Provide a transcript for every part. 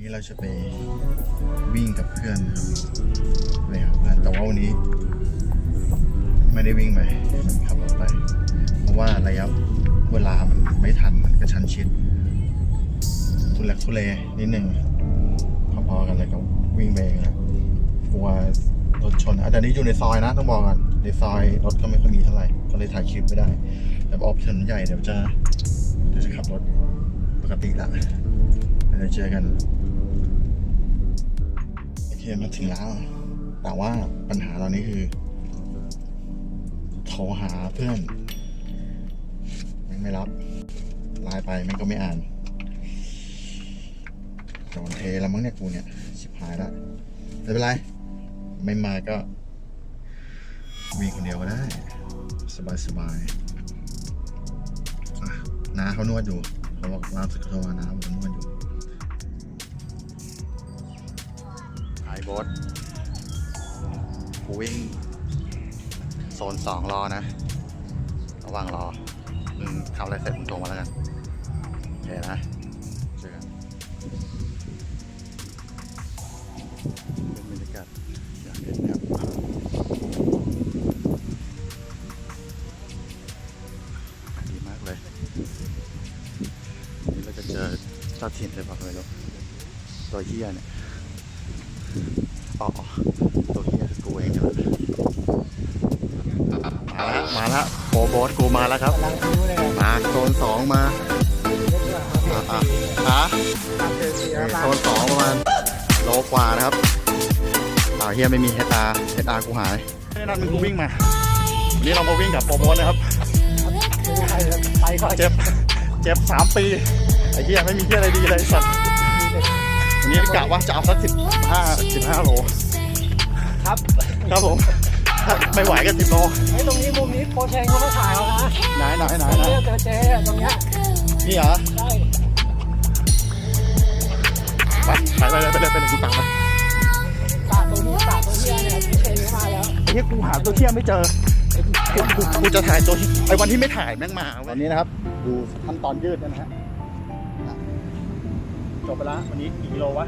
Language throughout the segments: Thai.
นี้เราจะไปวิ่งกับเพื่อนนะครับไปหาเพื่อนแต่ว่าวันนี้ ไม่ได้วิ่งไปขับรถไป เพราะว่าระยะเวลามันไม่ทันมันกระชั้นชิดทุลักทุเลนิดหนึ่งพอๆกันเลยกับวิ่งไปเองนะกลัวรถชนอะแต่นี้อยู่ในซอยนะต้องบอกก่อนในซอยรถก็ไม่ค่อยมีเท่าไหร่ก็เลยถ่ายคลิปไม่ได้ แต่ออกถนนใหญ่เดี๋ยวจะเดี๋ยวจะขับรถ กติละเดี๋ยวเจอกัน โอเคมาถึงแล้ว แต่ว่าปัญหาตอนนี้คือโทรหาเพื่อนยังไม่รับไลน์ไปมันก็ไม่อ่านจอนเทแล้วมั้งเนี่ยกูเนี่ยชิบหายละไม่เป็นไร ไม่มาก็วิ่งคนเดียวก็ได้ สบายสบายๆอะน้าเขานวดอยู่ เราบอกล่าจะเข้ามาน้าบอกเขานวดอยู่ไฮโบอสกูวิ่งโซนสองรอนะ ระหว่างรอ มึงทำอะไรเสร็จมึงโทรมาแล้วกัน โอเคนะเจอกัน จะเจอเจ้าถิ่นเลยป่ะไม่รู้ตัวเฮียเนี่ยอ๋อตัวเฮียคือกูเองเนี่ยแหละมาแล้วมาแล้วโปรโบสกูมาแล้วครับกำลังรู้เลยมาโซนสองมาอะอะอะโซนสองประมาณโลกว่านะครับอ่าวเฮียไม่มีเฮตาเฮตากูหายไม่ได้นัดมึงกูวิ่งมาวันนี้เรามาวิ่งกับโปรโบสนะครับไปก่อนเจ็บ เจ็บสามปีไอ้เฮียไม่มีเฮียอะไรดีเลยไอ้สัตว์วันนี้กะว่าจะเอาสักสิบห้าสิบห้าโล ครับครับผมถ้าไม่ไหวก็สิบโลไอ้ตรงนี้มุมนี้โปรเชงเขาไม่ถ่ายแล้วนะไหนไหนไหนตรงไหนนี้เจอเจ๊ตรงเนี้ยนี่เหรอใช่ไปไปเลยไปเลยไปเลยกูตามไปตาตัวนี้ตาตัวเนี้ยเนี่ยโปรเชงเขามาแล้วไอ้ที่กูหาตัวเที่ยไม่เจอกูกูกูจะถ่ายตัวที่ไอ้วันที่ไม่ถ่ายแม่งมาวันนี้นะครับ ดูขั้นตอนยืดนะฮะอะ จบไปละวันนี้กี่กิโลวะ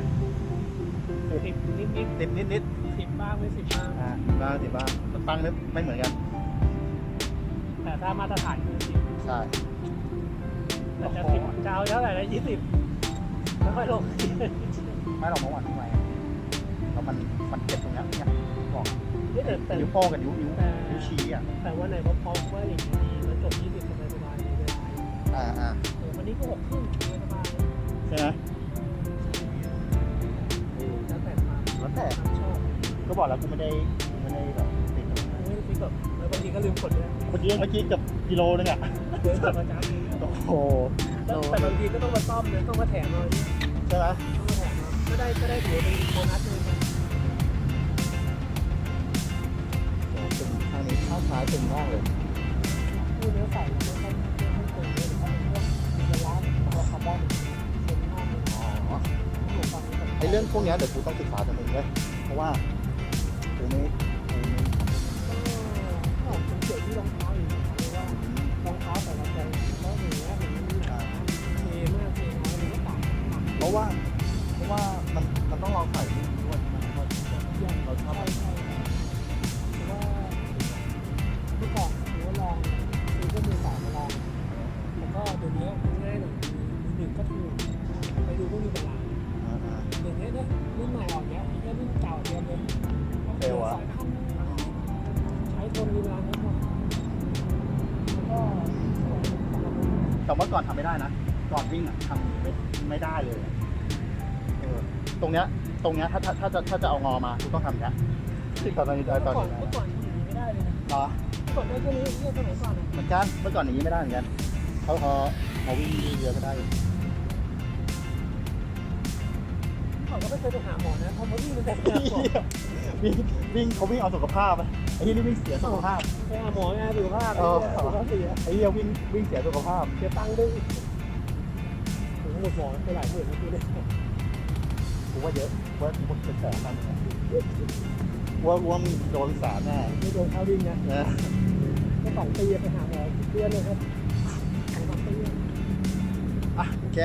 สิบนิดนิดสิบนิดนิดสิบบ้างไม่สิบบ้างอ่าบ้างสิบ้างมันตั้งไม่ไม่เหมือนกัน แต่ถ้ามาตรฐานคือสิบใช่แต่จะสิบจะเอาเท่าไหร่นะยี่สิบไม่ค่อยลงไม่หรอกเมื่อวานทำไมแล้วมันมันเจ็บตรงเนี้ยเนี่ยบอกนี่แต่แต่นิ้วโป้งกับนิ้วนิ้วนิ้วชี้อะแต่ว่าไหนว่าพอว่าอย่างนี้แล้วจบยี่สิบสบายสบายในเวลาอ่าอ่าวันนี้ก็หกครึ่ง ก็บอกแล้วกูไม่ได้กูไม่ได้แบบติดตรงนั้นไม่ได้คิดแบบแล้วบางทีก็ลืมกดด้วยเมื่อกี้เมื่อกี้เกับกิโลนึงอะเดินกลับมาจ้าโอ้โหแต่บางทีก็ต้องมาซ่อมเลยต้องมาแถมเราเนี่ยใช่ไหมต้องมาแถมเราก็ได้ก็ได้ถือเป็นโบนัสเลยนะโอ้ตึงทางนี้ข้างซ้ายตึงมากเลยพูดเนื้อใส่ไม่ค่อยไม่ค่อยเก่งเลยเพราะมันพวกเป็นร้านตัวคาร์บอนเป็นมากเลยอ๋อหนูฟังแบบไอเรื่องพวกเนี้ยเดี๋ยวกูต้องศึกษาจากมึงเลยเพราะว่า กูไแต่ว่าก่อนทำไม่ได้นะ ก่อนวิ่งอะทำไม่ไม่ได้เลยอะเออตรงเนี้ย ตรงเนี้ยถ้าถ้าถ้าจะถ้าจะเอางอมากูต้องทำอย่างเนี้ยที่ตอนนี้ตเมื่ออนก่อนนี้เมื่อก่อนอย่างนี้ไม่ได้เลยนะเหรอเมื่อก่อนได้แค่นี้เนี่ยสมัยก่อนอะเหมือนกันเมื่อก่อนอย่างนี้ไม่ได้เหมือนกันเขาพอพอวิ่งเรือก็ได้ก่อน ก็ไม่เคยไปหาหมอนะเพราะว่าวิ่งมันแต่หาหมอวิ่งวิ่งเขาวิ่งเอาสุขภาพอะไอ้ที่นี่วิ่งเสียสุขภาพ ไปหาหมอไงสุขภาพเออ สุขภาพเสียไอ้เหี้ยวิ่งวิ่งเสียสุขภาพ เสียตังค์ด้วยถึงหมดหมอไปหลายหมื่นแล้วคือเลยกูว่าเยอะว่าหมดเป็นแสนแล้วเนี่ยว่าว่ามึงโดนสารแน่ไม่โดนเข้าดิ้นนะนะก็สองปีไปหาหมอเดือนเลยครับสองสามปี อะโอเค